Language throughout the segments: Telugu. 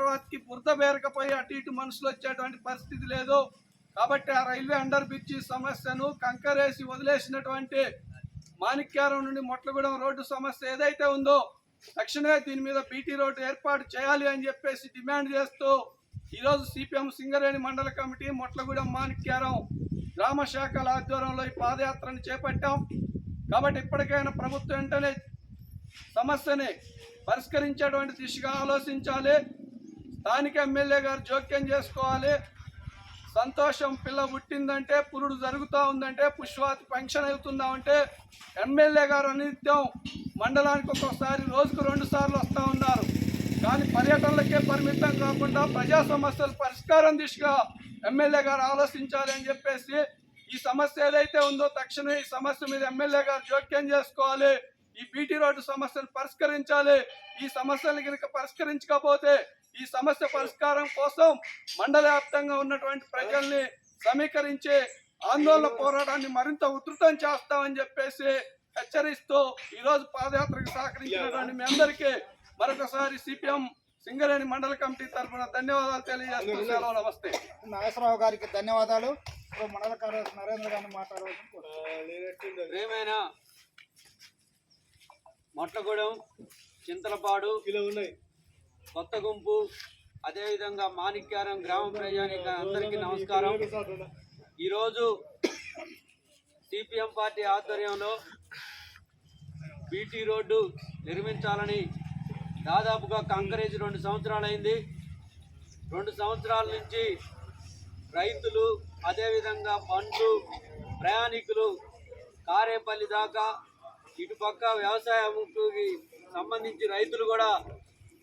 తర్వాతకి బురద బేరకపోయి అటు ఇటు మనుషులు వచ్చేటువంటి పరిస్థితి లేదు. కాబట్టి ఆ రైల్వే అండర్ బ్రిడ్జి సమస్యను కంకరేసి వదిలేసినటువంటి మాణిక్యారం నుండి మొట్లగూడెం రోడ్డు సమస్య ఏదైతే ఉందో తక్షణమే దీని మీద బీటీ రోడ్డు ఏర్పాటు చేయాలి అని చెప్పేసి డిమాండ్ చేస్తూ ఈరోజు సిపిఎం సింగరేణి మండల కమిటీ మొట్లగూడెం మాణిక్యారం గ్రామ శాఖల ఆధ్వర్యంలో ఈ పాదయాత్రను చేపట్టాం. కాబట్టి ఇప్పటికైనా ప్రభుత్వం వెంటనే సమస్యని పరిష్కరించేటువంటి దిశగా ఆలోచించాలి. స్థానిక ఎమ్మెల్యే గారు జోక్యం చేసుకోవాలి. సంతోషం పిల్ల పుట్టిందంటే పురుడు జరుగుతూ ఉందంటే పుష్పాతి ఫంక్షన్ అవుతుందామంటే ఎమ్మెల్యే గారు అనిత్యం మండలానికి ఒక్కొక్కసారి రోజుకు రెండు సార్లు వస్తూ ఉన్నారు. కానీ పర్యటనలకే పరిమితం కాకుండా ప్రజా సమస్యల పరిష్కారం దిశగా ఎమ్మెల్యే గారు ఆలోచించాలి అని చెప్పేసి ఈ సమస్య ఏదైతే ఉందో తక్షణమే ఈ సమస్య మీద ఎమ్మెల్యే గారు జోక్యం చేసుకోవాలి. ఈ బీటీ రోడ్డు సమస్యను పరిష్కరించాలి. ఈ సమస్యను కనుక పరిష్కరించకపోతే ఈ సమస్య పరిష్కారం కోసం మండల వ్యాప్తంగా ఉన్నటువంటి ప్రజల్ని సమీకరించే ఆందోళన పోరాటాన్ని మరింత ఉధృతం చేస్తామని చెప్పేసి హెచ్చరిస్తూ ఈ రోజు పాదయాత్రకు సహకరించినటువంటి మీ అందరికీ మరొకసారి సిపిఎం సింగరేణి మండల కమిటీ తరఫున ధన్యవాదాలు తెలియజేస్తూ సెలవు నమస్తే. నాగేశ్వరరావు గారికి ధన్యవాదాలు. మండల కార్యదర్శి నరేంద్ర గారిని మాట్లాడవలసింది కోరుతున్నాను. ప్రేమైన మొట్లగూడెం చింతలపాడు కొత్త గుంపు అదేవిధంగా మాణిక్యారం గ్రామ ప్రజానిక అందరికీ నమస్కారం. ఈరోజు సిపిఎం పార్టీ ఆధ్వర్యంలో బీటీ రోడ్డు నిర్మించాలని దాదాపుగా కంకరేజ్ రెండు సంవత్సరాలైంది. రెండు సంవత్సరాల నుంచి రైతులు అదేవిధంగా బండ్లు ప్రయాణికులు కారేపల్లి దాకా ఇటుపక్క వ్యవసాయంకి సంబంధించి రైతులు కూడా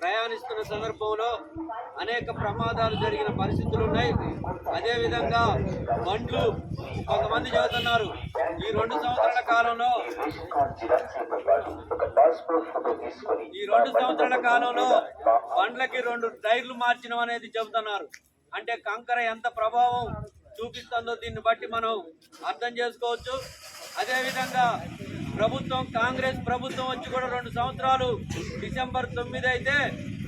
ప్రయాణిస్తున్న సందర్భంలో అనేక ప్రమాదాలు జరిగిన పరిస్థితులు ఉన్నాయి. అదేవిధంగా బండ్లు కొంతమంది చెబుతున్నారు ఈ రెండు సంవత్సరాల కాలంలో ఈ రెండు సంవత్సరాల కాలంలో బండ్లకి రెండు టైర్లు మార్చడం అనేది చెబుతున్నారు. అంటే కంకర ఎంత ప్రభావం చూపిస్తుందో దీన్ని బట్టి మనం అర్థం చేసుకోవచ్చు. అదేవిధంగా ప్రభుత్వం కాంగ్రెస్ ప్రభుత్వం వచ్చి కూడా రెండు సంవత్సరాలు డిసెంబర్ తొమ్మిది అయితే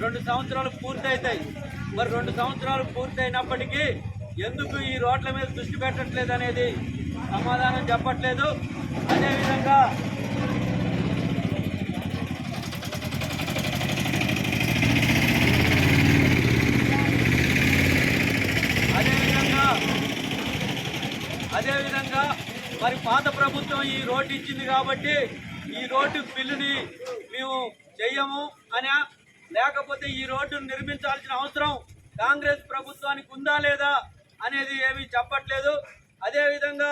రెండు సంవత్సరాలు పూర్తయితాయి. మరి రెండు సంవత్సరాలు పూర్తయినప్పటికీ ఎందుకు ఈ రోడ్ల మీద దృష్టి పెట్టట్లేదు అనేది సమాధానం చెప్పట్లేదు. అదేవిధంగా అదేవిధంగా అదేవిధంగా మరి పాత ప్రభుత్వం ఈ రోడ్డు ఇచ్చింది కాబట్టి ఈ రోడ్డు బిల్లుని మేము చెయ్యము అని లేకపోతే ఈ రోడ్డును నిర్మించాల్సిన అవసరం కాంగ్రెస్ ప్రభుత్వానికి ఉందా లేదా అనేది ఏమీ చెప్పట్లేదు. అదేవిధంగా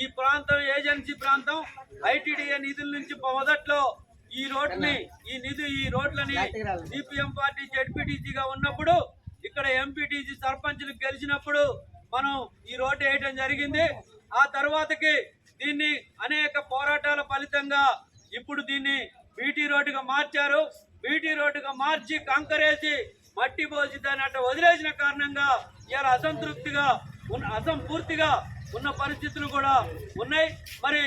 ఈ ప్రాంతం ఏజెన్సీ ప్రాంతం ఐటీడీఏ నిధుల నుంచి మొదట్లో ఈ రోడ్ని ఈ నిధి ఈ రోడ్లని సిపిఎం పార్టీ జడ్పీటీసీగా ఉన్నప్పుడు ఇక్కడ ఎంపీటీసీ సర్పంచ్లు గెలిచినప్పుడు మనం ఈ రోడ్డు వేయడం జరిగింది. ఆ తర్వాతకి దీన్ని అనేక పోరాటాల ఫలితంగా ఇప్పుడు దీన్ని బీటీ రోడ్డుగా మార్చారు. బీటీ రోడ్డుగా మార్చి కంకరేసి మట్టి పోసి దాన్ని అట్ట వదిలేసిన కారణంగా ఇవాళ అసంతృప్తిగా ఉన్న అసంపూర్తిగా ఉన్న పరిస్థితులు కూడా ఉన్నాయి. మరి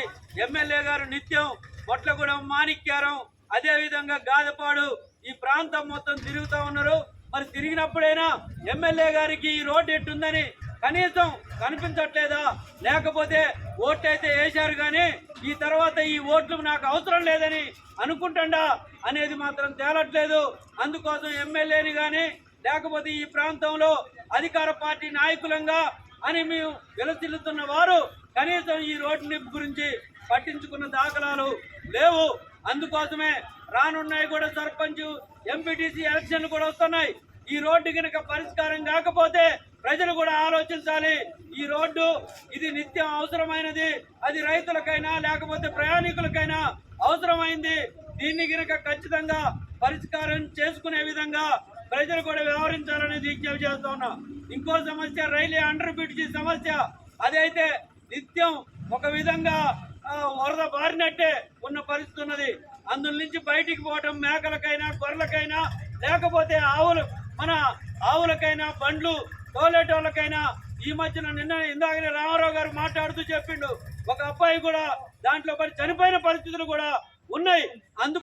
ఎమ్మెల్యే గారు నిత్యం మొట్లగూడెం మాణిక్యారం అదేవిధంగా గాదపాడు ఈ ప్రాంతం మొత్తం తిరుగుతూ ఉన్నారు. మరి తిరిగినప్పుడైనా ఎమ్మెల్యే గారికి ఈ రోడ్డు ఎట్టుందని కనీసం కనిపించట్లేదా? లేకపోతే ఓట్లు అయితే వేశారు కానీ ఈ తర్వాత ఈ ఓట్లు నాకు అవసరం లేదని అనుకుంటుండా? అనేది మాత్రం తేలట్లేదు. అందుకోసం ఎమ్మెల్యేని కానీ లేకపోతే ఈ ప్రాంతంలో అధికార పార్టీ నాయకులంగా అని మేము విలసిల్లుతున్న వారు కనీసం ఈ రోడ్డు గురించి పట్టించుకున్న దాఖలాలు లేవు. అందుకోసమే రానున్నాయి కూడా సర్పంచ్ ఎంపీటీసీ ఎలక్షన్లు కూడా వస్తున్నాయి. ఈ రోడ్డు కనుక పరిష్కారం కాకపోతే ప్రజలు కూడా ఆలోచించాలి. ఈ రోడ్డు ఇది నిత్యం అవసరమైనది. అది రైతులకైనా లేకపోతే ప్రయాణికులకైనా అవసరమైంది. దీన్ని కనుక ఖచ్చితంగా పరిష్కారం చేసుకునే విధంగా ప్రజలు కూడా వ్యవహరించాలని విజ్ఞప్తి చేస్తా ఉన్నా. ఇంకో సమస్య రైల్వే అండర్ బ్రిడ్జి సమస్య. అదైతే నిత్యం ఒక విధంగా వరద బారినట్టే ఉన్న పరిస్థితి ఉన్నది. అందులో నుంచి బయటికి పోవడం మేకలకైనా గొర్రెలకైనా లేకపోతే ఆవులు మన ఆవులకైనా బండ్లు తోలేటోళ్ళకైనా ఈ మధ్యన నిన్న ఇందాకనే రామారావు గారు మాట్లాడుతూ చెప్పిండు. ఒక అబ్బాయి కూడా దాంట్లో పడి చనిపోయిన పరిస్థితులు కూడా ఉన్నాయి. అందుకు